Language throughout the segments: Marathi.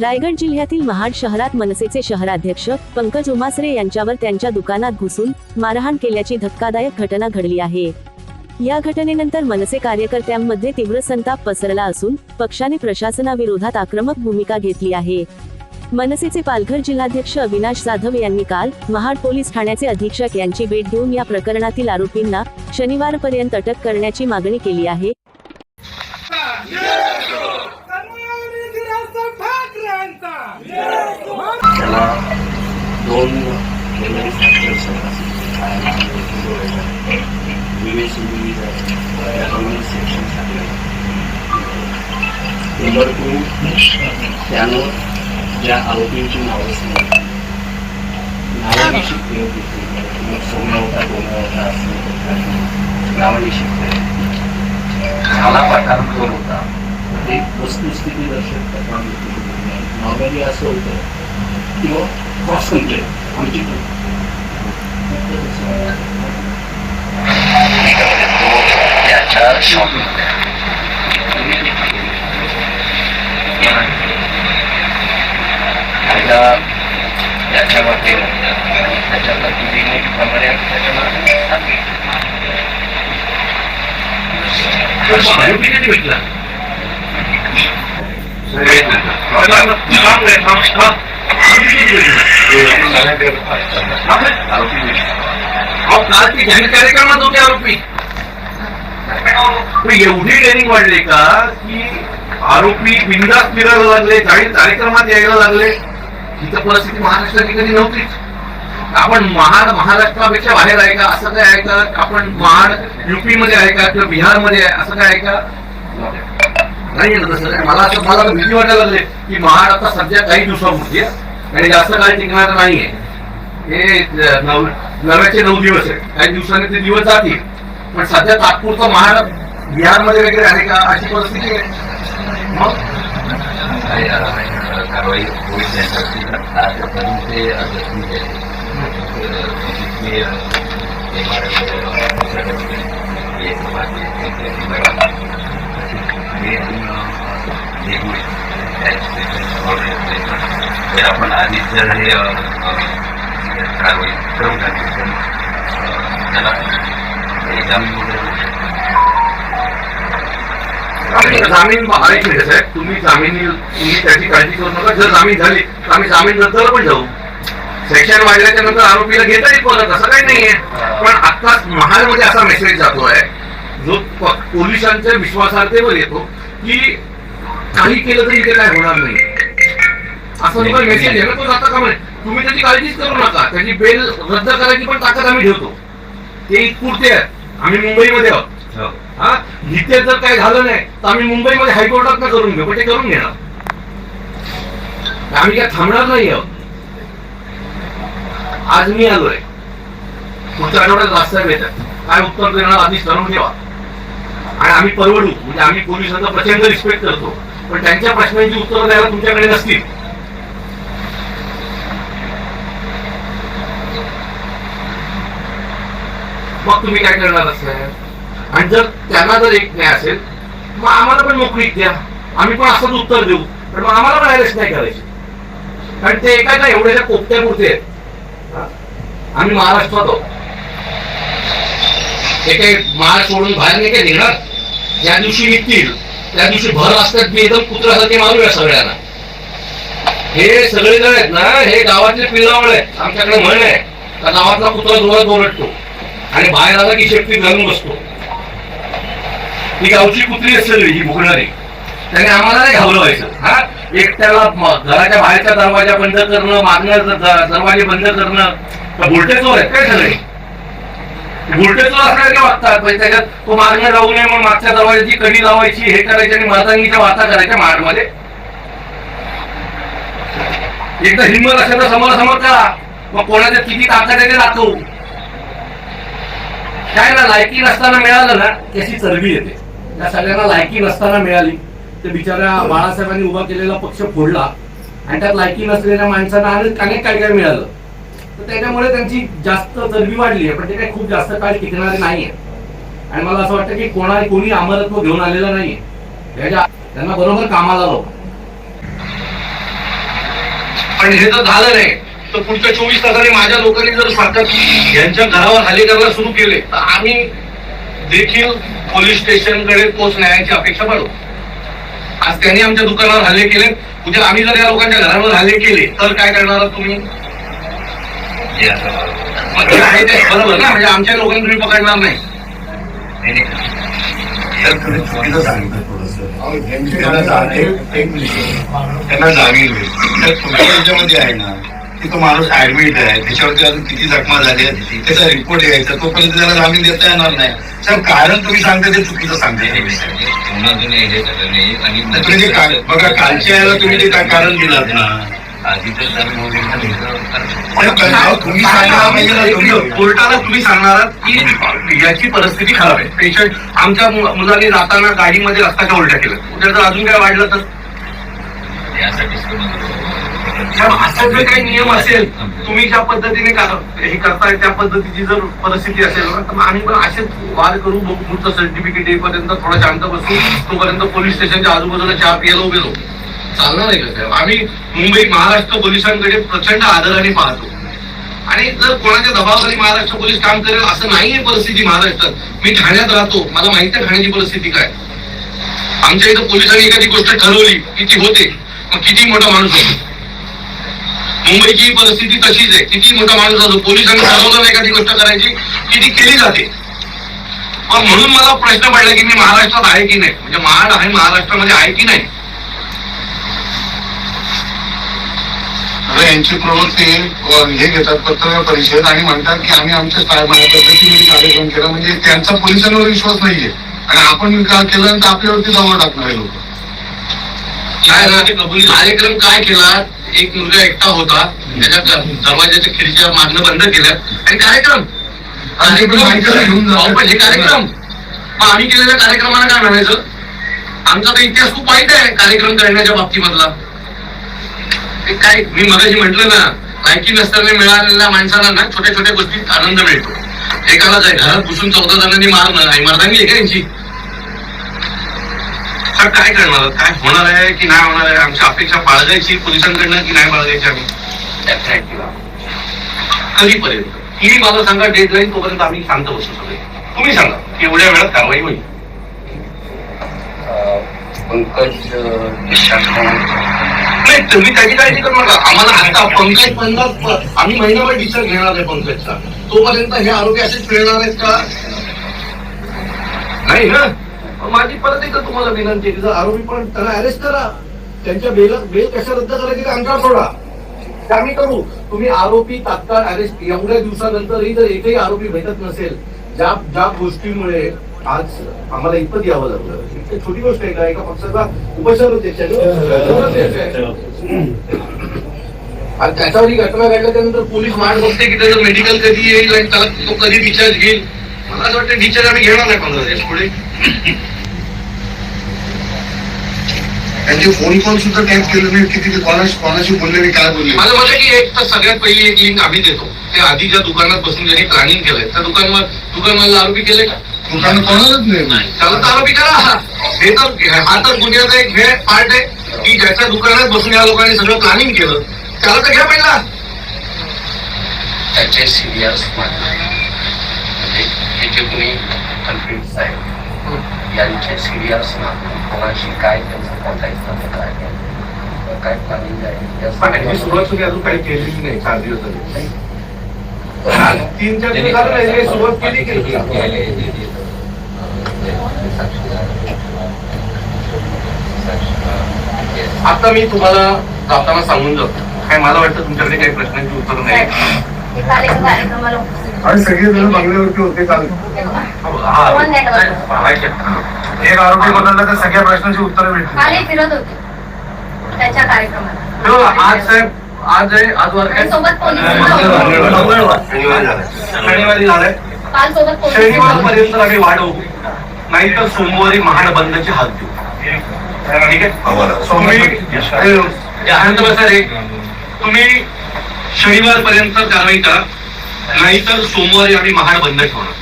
रायगड जिल्ह्यातील महाड शहरात मनसेचे शहराध्यक्ष पंकज उमासरे यांच्यावर त्यांच्या दुकानात घुसून मारहाण केल्याची धक्कादायक घटना घडली आहे. या घटनेनंतर मनसे कार्यकर्त्यांमध्ये तीव्र संताप पसरला असून पक्षाने प्रशासनाविरोधात आक्रमक भूमिका घेतली आहे. मनसेचे पालघर जिल्हाध्यक्ष अविनाश जाधव यांनी काल महाड पोलीस ठाण्याचे अधीक्षक यांची भेट घेऊन या प्रकरणातील आरोपींना शनिवारपर्यंत अटक करण्याची मागणी केली आहे. त्याला दोन मेमरी फॅक्टर्स युनिव्हर्सिटी या दोन्ही सेक्शन नंबर टू त्यानं ज्या आरोपींची नावं सांगितली नावानिशी प्रयोग घेतली मग सोम्या होता डोंगा होता असं नावानिशी प्रयोग झाला पठार कोण होता ते वस्तुस्थिती दर्शक पठार नॉर्मली असं होतं किंवा क्रॉस कंप्लेंट आमची त्याच्या त्याच्यामध्ये त्याच्या पद्धतीने प्रमाणे भेटला काल ती जाहीर कार्यक्रमात होते आरोपी एवढी ट्रेनिंग वाढली का की आरोपी बिंदास फिरायला लागले जाहीर कार्यक्रमात यायला लागले. ही तर परिस्थिती महाराष्ट्राची कधी नव्हतीच. आपण महाड महाराष्ट्रापेक्षा बाहेर आहे का? असं काय आहे का? आपण महाड युपी मध्ये आहे का? किंवा बिहारमध्ये आहे? असं काय आहे का? नाही ना तसं नाही. मला असं मला भीती वाटायला लागले. की महाड आता सध्या काही दिवसापुरती आहे आणि जास्त काळ टिकणार नाहीये. हे नव नव्याचे नऊ दिवस आहे काही दिवसांनी ते दिवस जातील. पण सध्या तात्पुरतं महाड बिहारमध्ये वगैरे आहे का अशी परिस्थिती आहे. मग? कारवाई होईल त्यांच्यावरती ते जखमी तर आपण आधीच जर हे करून त्याला जामीन वगैरे होऊ साहेब. तुम्ही जामीन तुम्ही त्याची काळजी करू नका. जर जामीन झाली तर आम्ही जामीन नंतर पण जाऊ. सेक्शन वाढल्याच्या नंतर आरोपीला घेता येईल परत असं काही नाहीये. पण आत्ताच महालमध्ये असा मेसेज आहे जो पोलिसांच्या विश्वासार्हतेवर येतो की काही केलं तरी इथे काय होणार नाही. असं जो मेसेज आहे ना तो जाता का म्हणे तुम्ही त्याची काळजीच करू नका. त्याची बेल रद्द करायची पण ताकद आम्ही ठेवतो. ते इतपुरते आहेत. आम्ही मुंबईमध्ये आहोत. हो. हा? इथे जर काही झालं नाही तर आम्ही मुंबईमध्ये हायकोर्टात ना करून घेऊ पण ते करून घेणार. आम्ही काय थांबणार नाही आहोत. आज मी आलोय. पुढच्या आठवड्यात रास्ता येतात काय उत्तर देणार आधीच ठरवून ठेवा आणि आम्ही परवडू. म्हणजे आम्ही पोलिसांचा प्रचंड रिस्पेक्ट करतो. पण त्यांच्या प्रश्नांची उत्तरं द्यायला तुमच्याकडे नसतील. मग तुम्ही काय करणार असाल आणि जर त्यांना जर एक न्याय असेल मग आम्हाला पण मोकळीक द्या. आम्ही पण असंच उत्तर देऊ. पण मग आम्हाला पण अरेस्ट नाही करायचे. कारण ते एका ना एवढ्याच्या कोपत्या पुरते आहेत. आम्ही महाराष्ट्रात आहोत. ते काही महाराष्ट्र सोडून बाहेर नाही काय निघणार ज्या दिवशी निघतील. त्या दिवशी भर असतात मी एकदम कुत्र्यासारखे मारूया सगळ्यांना. हे सगळे जण आहेत ना हे गावातले पिल्लावळ आहेत. आमच्याकडे म्हण आहे. का गावातला कुत्रा जोरात ओरडतो आणि बाहेर आला की शेपटी घालून बसतो. ही गावची कुत्री असलेली ही भुकणारी त्याने आम्हाला नाही घाबरवायचं. हा? एकट्याला घराच्या बाहेरचा दरवाजा बंद करणं मागणं दरवाजे बंद करणं. तर चोर आहेत काय सगळे? उलटच असल्यासारखे वागतात म्हणजे त्याच्यात तो मागणं जाऊ नये म्हणून मागच्या दरवाजाची कडी लावायची हे करायची आणि मातांगीच्या वाचा करायच्या माडमध्ये. एकदा हिंमत असेल तर समोरासमोर करा मग कोणाच्या किती ताकद आहे ते दाखवू काय ना लायकी नसताना मिळालं ना त्याची चरबी येते. त्या सगळ्यांना लायकी नसताना मिळाली तर बिचाऱ्या बाळासाहेबांनी उभा केलेला पक्ष फोडला आणि त्यात लायकी नसलेल्या माणसांना अनेक अनेक काय काय मिळालं. तर त्याच्यामुळे त्यांची जास्त चरबी वाढली आहे पण ते काही खूप जास्त काळ टिकणारे नाहीये. आणि मला असं वाटतं की कोणा कोणी अमरत्व घेऊन आलेलं नाहीये. त्याच्या त्यांना बरोबर कामाला लाव. पण हे जर झालं नाही तर पुढच्या चोवीस तासाने माझ्या लोकांनी जर सरकार यांच्या घरावर हल्ले करायला सुरू केले तर आम्ही देखील पोलीस स्टेशनकडे पोच न्यायाची अपेक्षा बाळगू आज त्यांनी आमच्या दुकानावर हल्ले केले. उद्या आम्ही जर या लोकांच्या घरावर हल्ले केले तर काय करणार तुम्ही? हे असं बरोबर. मग ते आहे ते बरोबर ना म्हणजे आमच्या लोकांना तुम्ही पकडणार नाही नाही, नाही. तर तुम्ही चुकीचं सांगितलं थोडंसं. त्यांना जा- एक- एक मिनिट. त्यांना जामीन होईल तर तुमच्या याच्यामध्ये आहे ना की तो माणूस ऍडमिट आहे त्याच्यावरती अजून किती जखमा झाली आहे त्याचा रिपोर्ट यायचा तोपर्यंत त्याला जामीन देता येणार नाही सर कारण तुम्ही सांगता ते चुकीचं सांगता अजून हे झालं नाही आणि तुम्ही जे का- बघा कालच्या याला तुम्ही जे का- कारण दिलात ना कोर्टाला तुम्ही सांगणार आहात की याची परिस्थिती खराब आहे. पेशंट आमच्या मुलांनी जाताना गाडीमध्ये रस्त्याच्या उलट्या केल्या. उद्या जर अजून काय वाढलं तर? असं जर काही नियम असेल तुम्ही ज्या पद्धतीने का- हे करताय त्या पद्धतीची जर परिस्थिती असेल ना तर आम्ही पण असेच वाद करू पुढचं सर्टिफिकेट येईपर्यंत थोडा शांत बसू. तोपर्यंत पोलीस स्टेशनच्या आजूबाजूला चहा पियाला उभे राहू. चालणार आहे का साहेब? आम्ही मुंबई महाराष्ट्र पोलिसांकडे प्रचंड आदराने पाहतो. आणि जर कोणाच्या दबावाखाली महाराष्ट्र पोलीस काम करेल असं नाहीये परिस्थिती महाराष्ट्रात मी ठाण्यात राहतो. मला माहिती आहे ठाण्याची परिस्थिती काय. आमच्या इथं पोलिसांनी एखादी गोष्ट ठरवली की ती होते मग किती मोठा माणूस होतो. मुंबईची परिस्थिती तशीच आहे. किती मोठा माणूस असतो पोलिसांनी ठरवलं नाही एखादी गोष्ट करायची की ती केली जाते. पण म्हणून मला प्रश्न पडला की मी महाराष्ट्रात आहे की नाही? म्हणजे महाड आहे महाराष्ट्रामध्ये आहे की नाही? आता यांची प्रवृत्ती हे घेतात पत्रकार परिषद आणि म्हणतात की आम्ही आमच्या काय पद्धतीने कार्यक्रम केला. म्हणजे त्यांचा पोलिसांवर विश्वास नाहीये. आणि आपण का केलं तर आपल्यावरती दबाव टाकणारे लोक. काय कार्यक्रम काय केला? एक मुलगा एकटा होता. त्याच्या दरवाजाच्या खिडकीच्या मागणं बंद केल्या आणि कार्यक्रम. हे कार्यक्रम. आम्ही केलेल्या कार्यक्रमाला काय म्हणायचं? आमचा तर इतिहास खूप वाईट आहे कार्यक्रम करण्याच्या बाबतीमधला. ते काय मी मगाशी म्हंटल ना लायकी नसताना मिळालेल्या माणसाला ना छोट्या छोट्या गोष्टीत आनंद मिळतो. एकाला जाय घरात घुसून चौदा जणांनी मारणं आणि मर्दांनी आहे का यांची तर काय करणार? काय होणार आहे की नाही होणार आहे? आमची अपेक्षा बाळगायची पोलिसांकडनं की नाही बाळगायची आम्ही? कधीपर्यंत? तुम्ही मला सांगा डेडलाईन तोपर्यंत आम्ही शांत बसू सगळे. तुम्ही सांगा की एवढ्या वेळात कारवाई होईल. पंकज नाही तुम्ही त्याची काळजी करू नका आम्हाला आता पंकज पन्नास आम्ही महिनाभर डिस्चार्ज घेणार आहे पंकजचा. तोपर्यंत हे आरोग्य असेच मिळणार आहेत का? नाही ना? मग माझी परत एकदा तुम्हाला विनंती आहे. आरोपी पण त्यांना अरेस्ट करा. त्यांच्या बेल बेल कशा रद्द करायची का आमच्यावर सोडा. ते आम्ही करू. तुम्ही आरोपी तात्काळ अरेस्ट एवढ्या दिवसानंतरही जर एकही आरोपी भेटत नसेल ज्या ज्या गोष्टीमुळे आज आम्हाला इतपत यावं लागलं. छोटी गोष्ट आहे का एका पक्षाचा उपचार होते आणि त्याच्यावर ही घटना घडल्यानंतर पोलीस वाट बघते की त्याचं मेडिकल कधी येईल आणि त्याला तो कधी डिस्चार्ज घेईल. मला असं वाटतं डिस्चार्ज आम्ही घेणार नाही पंधरा दिवस पुढे. त्यांचे फोन कॉल सुद्धा टॅप केले नाही किती कोणाशी कोणाशी बोलले आणि काय बोलले मला वाटतं की एक तर सगळ्यात पहिली एक लिंक आम्ही देतो. ते आधी ज्या दुकानात बसून ज्यांनी प्लॅनिंग केलंय त्या दुकानवर दुकानवाला आरोपी केले का? दुकान कोणालाच नाही. आरोपी करा. हे तर हा तर गुन्ह्याचा एक पार्ट आहे की ज्याच्या दुकानात बसून या लोकांनी सगळं प्लॅनिंग केलं. त्याला तर घ्या पहिला. त्याचे सिनियर्स म्हणजे हे जे कोणी कल्पित आहे यांचे सिनियर्स ना कोणाशी काय त्यांचं काय नाही. काय प्लॅनिंग आहे सुरुवात अजून काही केलेली नाही चार दिवस तीन चार दिवस सुरुवात केली की आता मी तुम्हाला जाताना सांगून जातो. काय मला वाटतं तुमच्याकडे काही प्रश्नांची उत्तर नाही. हे आणि सगळे जण बंगल्यावरती होते काल. हा. एक आरोपी बदलला तर सगळ्या प्रश्नांची उत्तरं भेटली कालही फिरत होते. त्याच्या कार्यक्रमाला हो, आज साहेब आज आहे आज शनिवारी झालंय. काल सोबत पोलीस शनिवार. पर्यंत आम्ही वाढवू नाहीतर सोमवारी महाड बंदची हात देऊ. ठीक आहे? तुम्ही शांत बसा रे तुम्ही शनिवार पर्यंत कारवाई करा. नाहीतर सोमवारी आम्ही महाड बंद ठेवणार.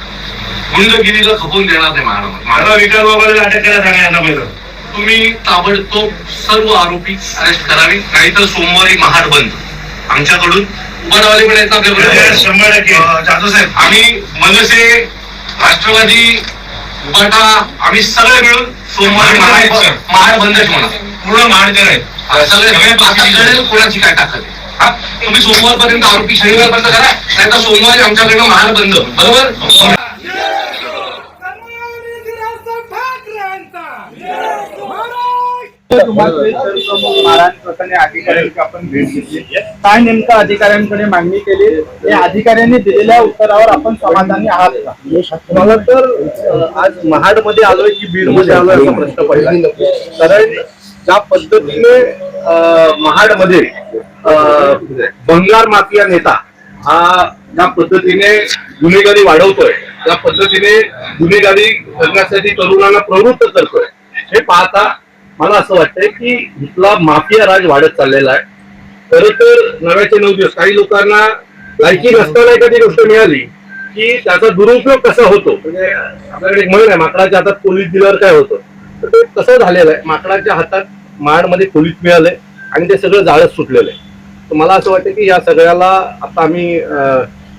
गुंडगिरीला खपवून देणार नाही महाड. विकास बाबाला अटक करा सांगा पहिलं. तुम्ही ताबडतोब सर्व आरोपी अरेस्ट करावे. नाहीतर सोमवारी महाड बंद. आमच्याकडून उबाटावाले पण आहेत ना शंभर टक्के. जाधव साहेब आम्ही मनसे राष्ट्रवादी आम्ही सगळे मिळून सोमवारी महाड महाड बंदच म्हणा. पूर्ण महाड आहे सगळे कोणाची काय ताकद आहे? हा? तुम्ही सोमवारपर्यंत आरोपी शनिवारपर्यंत करा नाही तर सोमवारी आमच्याकडनं महाड बंद. बरोबर महाराज प्रकरणी अधिकाऱ्यांची आपण भेट घेतली काय नेमकं अधिकाऱ्यांकडे मागणी केली? या अधिकाऱ्यांनी दिलेल्या उत्तरावर आपण समाधानी आहात का? मला तर आज महाडमध्ये आलोय की बीडमध्ये आलोय असा प्रश्न पडला. कारण ज्या पद्धतीने महाडमध्ये बंगार माफिया नेता हा ज्या पद्धतीने गुन्हेगारी वाढवतोय त्या पद्धतीने गुन्हेगारी करण्यासाठी तरुणांना प्रवृत्त करतोय हे पाहता मला असं वाटतंय की इथला माफिया राज वाढत चाललेला आहे. खरं तर नव्याचे नऊ दिवस काही लोकांना लायकी नसताना एखादी गोष्ट मिळाली की त्याचा दुरुपयोग कसा होतो? म्हणजे आपल्याकडे एक म्हण आहे माकडाच्या हातात पोलीस दिल्यावर काय होतं? तर ते कसं झालेलं आहे. माकडाच्या हातात माडमध्ये पोलीस मिळालंय आणि ते सगळं जाळच सुटलेलं आहे. तर मला असं वाटतं की या सगळ्याला आता आम्ही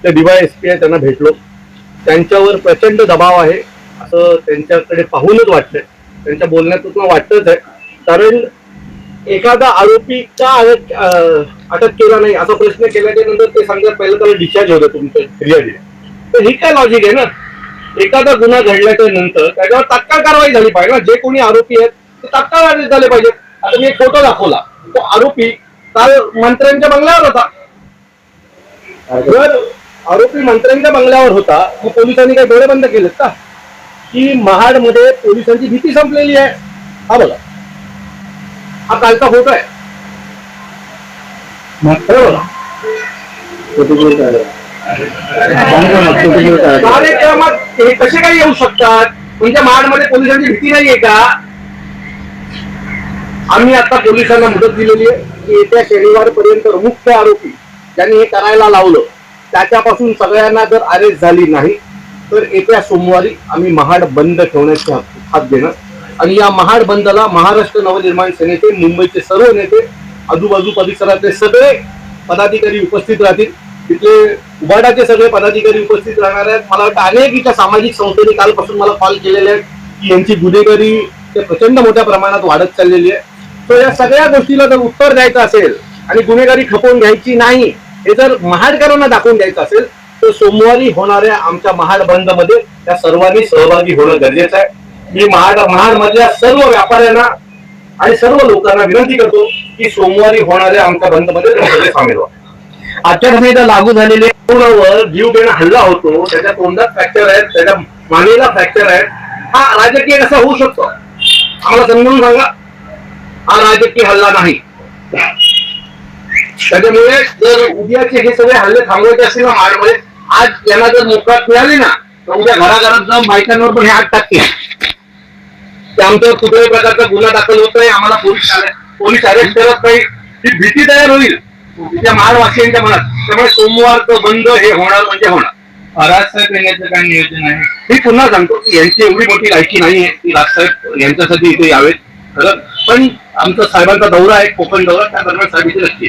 त्या डीवाय एस पी आहे त्यांना भेटलो. त्यांच्यावर प्रचंड दबाव आहे असं त्यांच्याकडे पाहूनच वाटतंय. त्यांच्या बोलण्यातून वाटतच आहे. कारण एखादा आरोपी का अटक अटक केला नाही असा प्रश्न केल्याच्यानंतर ते सांगतात पहिलं त्याला डिस्चार्ज होतं तुमचं फिर्यादी. तर ही काय लॉजिक आहे ना? एखादा गुन्हा घडल्याच्या नंतर त्याच्यावर तात्काळ कारवाई झाली पाहिजे ना? जे कोणी आरोपी आहेत ते तात्काळ आदेश झाले पाहिजे आता मी एक फोटो दाखवला. तो आरोपी काल मंत्र्यांच्या बंगल्यावर होता. जर आरोपी मंत्र्यांच्या बंगल्यावर होता मग पोलिसांनी काही डोळे बंद केलेत का? की महाडमध्ये पोलिसांची भीती संपलेली आहे. हा बघा हा कालचा फोटो आहे. कार्यक्रमात हे कसे काय येऊ शकतात? तुमच्या महाडमध्ये पोलिसांची भीती नाहीये का? आम्ही आता पोलिसांना मदत दिलेली आहे. की येत्या शनिवारपर्यंत मुख्य आरोपी ज्यांनी हे करायला लावलं त्याच्यापासून सगळ्यांना जर अरेस्ट झाली नाही तर येत्या सोमवारी आम्ही महाड बंद ठेवण्याची हात देणार आणि या महाड बंदला महाराष्ट्र नवनिर्माण सेनेचे मुंबईचे सर्व नेते आजूबाजू परिसरातले सगळे पदाधिकारी उपस्थित राहतील. तिथले उबाडाचे सगळे पदाधिकारी उपस्थित राहणार आहेत. मला वाटतं अनेक इथल्या सामाजिक संस्थेने कालपासून मला कॉल केलेले आहेत की यांची गुन्हेगारी ते प्रचंड मोठ्या प्रमाणात वाढत चाललेली आहे. तर या सगळ्या गोष्टीला जर उत्तर द्यायचं असेल आणि गुन्हेगारी खपवून घ्यायची नाही हे जर महाडकरांना दाखवून द्यायचं असेल सोमवारी होणाऱ्या आमच्या महाड बंदमध्ये त्या सर्वांनी सहभागी होणं गरजेचं आहे. मी महाड महाड मधल्या सर्व व्यापाऱ्यांना आणि सर्व लोकांना विनंती करतो की सोमवारी होणाऱ्या आमच्या बंदमध्ये सामील व्हा. आचारसंहिता लागू झालेले पूर्णवर जीव घेणं हल्ला होतो त्याच्या तोंडात फ्रॅक्चर आहेत त्याच्या मानेला फ्रॅक्चर आहे हा राजकीय कसा होऊ शकतो? आम्हाला समजून सांगा. हा राजकीय हल्ला नाही. त्याच्यामुळे जर उद्याचे हे सगळे हल्ले थांबवायचे असतील ना महाडमध्ये आज यांना जर मोकाट मिळाली ना तर उद्या घराघरात जाऊन बायकांवर पण हे आठ टाकतील. ते आमच्यावर कुठल्याही प्रकारचा गुन्हा दाखल होत नाही आम्हाला पोलीस पोलीस अरेस्ट करत नाही. ही भीती तयार होईल. त्या महाडवासियांच्या मनात. त्यामुळे सोमवारचं बंद हे होणार म्हणजे होणार. राजसाहेब येण्याचं काय नियोजन आहे? मी पुन्हा सांगतो की यांची एवढी मोठी लायकी नाहीये. की राजसाहेब यांच्यासाठी इथे यावेत. खरं? पण आमचा साहेबांचा दौरा आहे कोकण दौरा त्या दरम्यान साहेब इथे नक्की